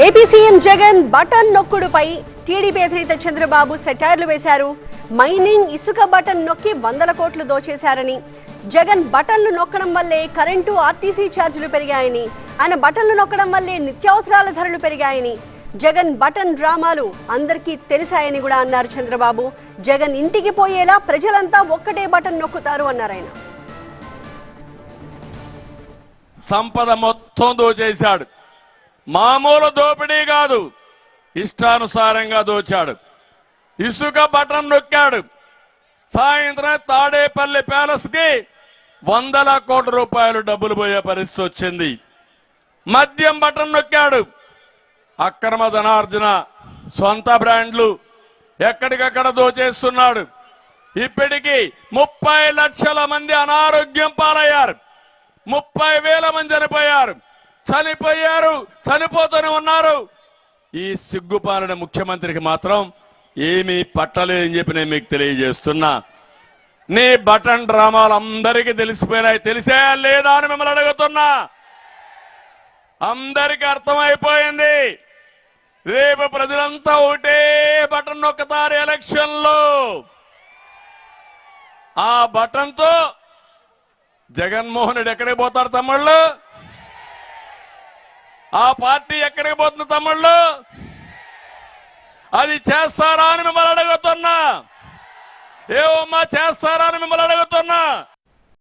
AP CM Jagan button నొక్కుడుపై TDP అధినేత చంద్రబాబు సెటైర్లు వేశారు. మైనింగ్ ఇసుక బటన్ నొక్కి వందల కోట్లు దోచేశారని జగన్ బటన్లు నొక్కడం వల్లే కరెంటు ఆర్టీసీ ఛార్జీలు పెరిగాయని ఆయన బటన్లు నొక్కడం వల్లే నిత్యావసరాల ధరలు పెరిగాయని జగన్ బటన్ డ్రామాలు అందరికీ తెలిసాయని కూడా అన్నారు చంద్రబాబు. జగన్ ఇంటికి పోయేలా ప్రజలంతా ఒక్కటే బటన్ నొక్కుతారు అన్నారు ఆయన. సంపద మొత్తం దోచేశాడు. మామూలు దోపిడీ కాదు. ఇష్టానుసారంగా దోచాడు. ఇసుక బటన్ నొక్కాడు. సాయంత్రం తాడేపల్లి ప్యాలెస్కి వందల కోట్ల రూపాయలు డబ్బులు పోయే పరిస్థితి వచ్చింది. మద్యం బటన్ నొక్కాడు. అక్రమ ధనార్జన సొంత బ్రాండ్లు ఎక్కడికక్కడ దోచేస్తున్నాడు. ఇప్పటికీ ముప్పై లక్షల మంది అనారోగ్యం పాలయ్యారు. ముప్పై వేల మంది చనిపోయారు. చనిపోయారు చనిపోతూనే ఉన్నారు. ఈ సిగ్గుపాలన ముఖ్యమంత్రికి మాత్రం ఏమీ పట్టలేదని చెప్పి నేను మీకు తెలియజేస్తున్నా. నీ బటన్ డ్రామాలు అందరికీ తెలిసిపోయినాయి తెలిసాయా లేదా అని మిమ్మల్ని అడుగుతున్నా. అందరికీ అర్థమైపోయింది. రేపు ప్రజలంతా ఒకటే బటన్ నొక్కుతారు ఎలక్షన్లో ఆ బటన్తో జగన్మోహన్ రెడ్డి ఎక్కడికి పోతారు తమ్ముళ్ళు? ఆ పార్టీ ఎక్కడికి పోతుంది తమ్ముళ్ళు? అది చేస్తారా అని మిమ్మల్ని అడుగుతున్నా. ఏమమ్మా చేస్తారా అని మిమ్మల్ని అడుగుతున్నా?